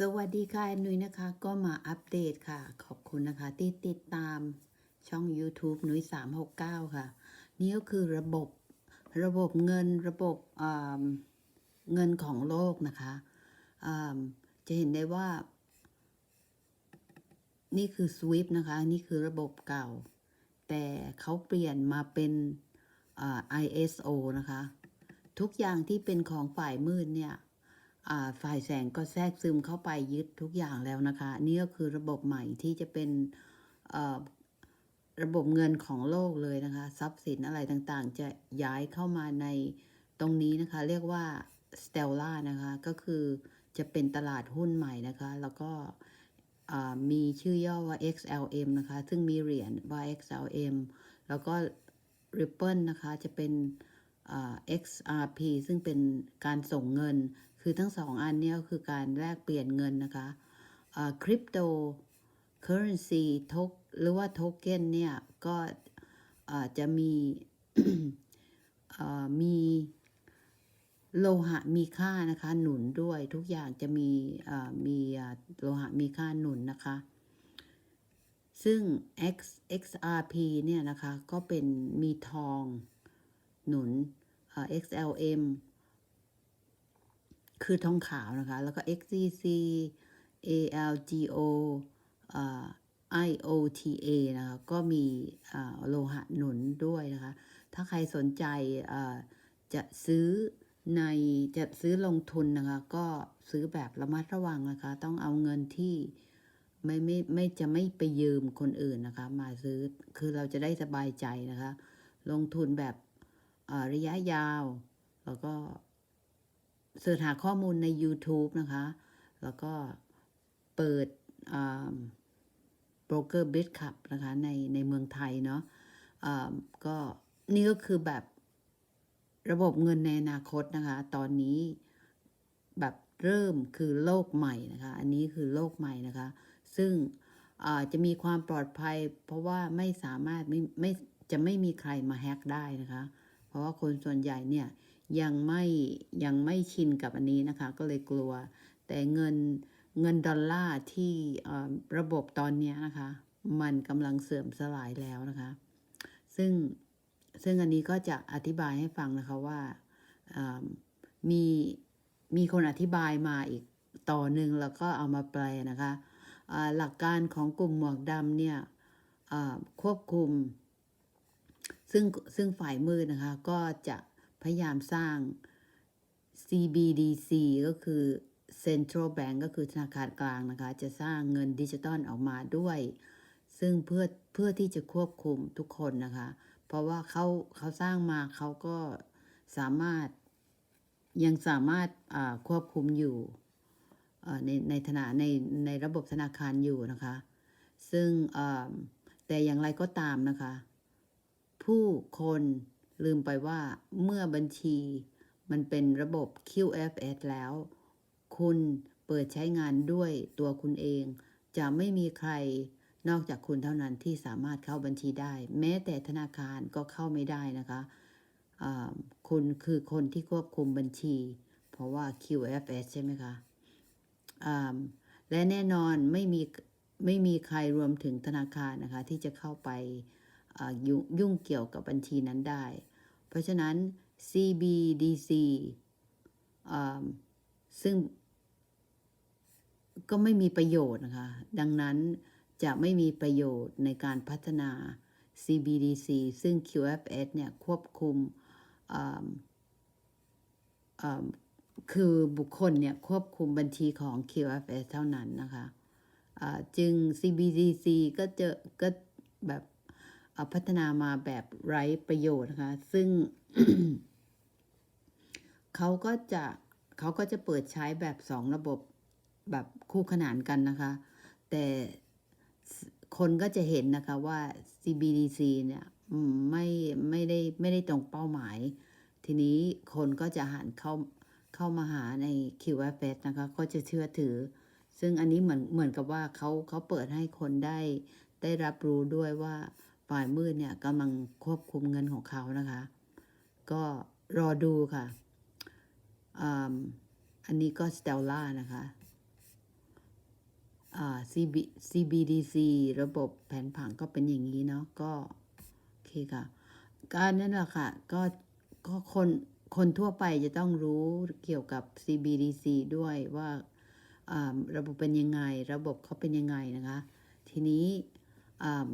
สวัสดีค่ะแอนนุ้ยนะคะ ก็มาอัปเดตค่ะ ขอบคุณนะคะ ที่ติดตามช่อง YouTube นุ้ย369 ค่ะ นี่ก็คือระบบระบบเงินระบบอ่าเงินของโลกนะคะจะเห็นได้ว่า นี่คือ SWIFT นะคะ นี่คือระบบเก่า แต่เขาเปลี่ยนมาเป็น ISO นะคะ ทุกอย่างที่เป็นของฝ่ายมืดเนี่ย ฝ่ายแสงก็แทรกซึมเข้าไปยึดทุกอย่างแล้วนะคะ นี่ก็คือระบบใหม่ที่จะเป็นระบบเงินของโลกเลยนะคะ ทรัพย์สินอะไรต่างๆ จะย้ายเข้ามาในตรงนี้นะคะ เรียกว่า Stella นะคะ ก็คือจะเป็นตลาดหุ้นใหม่นะคะ แล้วก็มีชื่อย่อว่า XLM นะคะ ซึ่งมีเหรียญว่า XLM แล้วก็ Ripple นะคะ จะเป็น XRP ซึ่งเป็นการส่งเงิน คือทั้งสองอันนี้ก็คือการแลกเปลี่ยนเงินนะคะคริปโตเคอร์เรนซีทกหรือว่าโทเค็นเนี่ย ก็จะมีมีโลหะมีค่านะคะ หนุนด้วยทุกอย่างจะมีมีโลหะมีค่าหนุนนะคะ ซึ่ง X XRP เนี่ยนะคะ ก็เป็นมีทองหนุน XLM คือทองขาวนะคะ แล้วก็ XCC ALGO อ่า IOTA นะคะ ก็มีอ่าโลหะหนุนด้วยนะคะ ถ้าใครสนใจอ่าจะซื้อในจะซื้อลงทุนนะคะ ก็ซื้อแบบระมัดระวังนะคะ ต้องเอาเงินที่ไม่ไม่ไม่จะไม่ไปยืมคนอื่นนะคะ มาซื้อคือเราจะได้สบายใจนะคะ ลงทุนแบบอ่าระยะยาว แล้วก็ เสิร์ชหาข้อมูลใน YouTube นะคะ แล้วก็เปิดโบรกเกอร์บิ t ขับนะคะในในเมืองไทยเนาะอ่าก็นี่ก็คือแบบระบบเงินในอนาคตนะคะ ตอนนี้แบบเริ่มคือโลกใหม่นะคะ อันนี้คือโลกใหม่นะคะ ซึ่งจะมีความปลอดภัย เพราะว่าไม่สามารถไม่ไม่จะไม่มีใครมาแฮ็กได้นะคะ เพราะว่าคนส่วนใหญ่เนี่ย ยังไม่ยังไม่ชินกับอันนี้นะคะ ก็เลยกลัว แต่เงินเงินดอลลาร์ที่ระบบตอนนี้นะคะ มันกำลังเสื่อมสลายแล้วนะคะ ซึ่งซึ่งอันนี้ก็จะอธิบายให้ฟังนะคะว่ามีมีคนอธิบายมาอีกต่อหนึ่งแล้วก็เอามาแปลนะคะหลักการของกลุ่มหมวกดำเนี่ยควบคุม ซึ่งซึ่งฝ่ายมืดนะคะ ก็จะ พยายามสร้าง CBDC ก็คือ Central Bank ก็คือธนาคารกลางนะคะ จะสร้างเงินดิจิตอลออกมาด้วย ซึ่งเพื่อเพื่อที่จะควบคุมทุกคนนะคะ เพราะว่าเขาเขาสร้างมาเขาก็สามารถยังสามารถควบคุมอยู่ในในธนาในในระบบธนาคารอยู่นะคะ ซึ่งแต่อย่างไรก็ตามนะคะ ผู้คน ลืมไปว่าเมื่อบัญชีมันเป็นระบบ QFS แล้ว คุณเปิดใช้งานด้วยตัวคุณเอง จะไม่มีใครนอกจากคุณเท่านั้นที่สามารถเข้าบัญชีได้ แม้แต่ธนาคารก็เข้าไม่ได้นะคะคุณคือคนที่ควบคุมบัญชี เพราะว่า QFS ใช่ไหมคะอ่าและแน่นอนไม่มีไม่มีใครรวมถึงธนาคารนะคะที่จะเข้าไป ยุ่งยุ่งเกี่ยวกับบัญชีนั้นได้ เพราะฉะนั้น CBDC ซึ่งก็ไม่มีประโยชน์นะคะ ดังนั้นจะไม่มีประโยชน์ในการพัฒนา CBDC ซึ่ง QFS เนี่ยควบคุมคือบุคคลเนี่ยควบคุมบัญชีของ QFS เท่านั้นนะคะจึง CBDC ก็เจอก็แบบ พัฒนามาแบบไร้ประโยชน์นะคะ ซึ่งเขาก็จะเขาก็จะเปิดใช้แบบสองระบบแบบคู่ขนานกันนะคะ แต่คนก็จะเห็นนะคะว่า CBDC เนี่ยไม่ไม่ได้ไม่ได้ตรงเป้าหมาย ทีนี้คนก็จะหันเข้าเข้ามาหาใน QFS นะคะ ก็จะเชื่อถือ ซึ่งอันนี้เหมือนเหมือนกับว่าเขาเขาเปิดให้คนได้ได้รับรู้ด้วยว่า ฝ่ายมืดเนี่ยกำลังควบคุมเงินของเขานะคะ ก็รอดูค่ะอมอันนี้ก็สเตลล่านะคะอ่า CB CBDC ระบบแผนผังก็เป็นอย่างนี้เนาะก็โอเคค่ะการนั่นแหละค่ะก็ก็คนคนทั่วไปจะต้องรู้เกี่ยวกับ CBDC ด้วยว่าอ่าระบบเป็นยังไง ระบบเขาเป็นยังไงนะคะ ทีนี้อ่า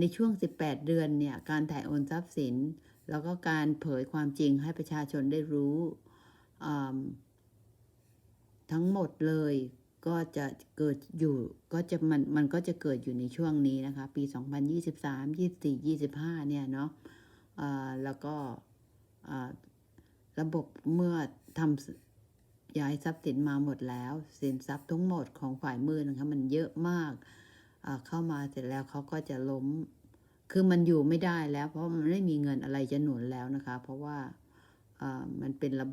ในช่วง 18 เดือนเนี่ย การถ่ายโอนทรัพย์สิน แล้วก็การเผยความจริงให้ประชาชนได้รู้ ทั้งหมดเลยก็จะเกิดอยู่ก็จะมันมันก็จะเกิดอยู่ในช่วงนี้นะคะ ปี 2023 24 25 เนี่ยเนาะอ่าแล้วก็ระบบเมื่อทำ ย้ายทรัพย์สินมาหมดแล้ว สินทรัพย์ทั้งหมดของฝ่ายมือนะคะมันเยอะมากเข้ามาเสร็จแล้วเขาก็จะล้ม คือมันอยู่ไม่ได้แล้ว เพราะมันไม่มีเงินอะไรจะหนุนแล้วนะคะ เพราะว่าอ่ามันเป็นระบบ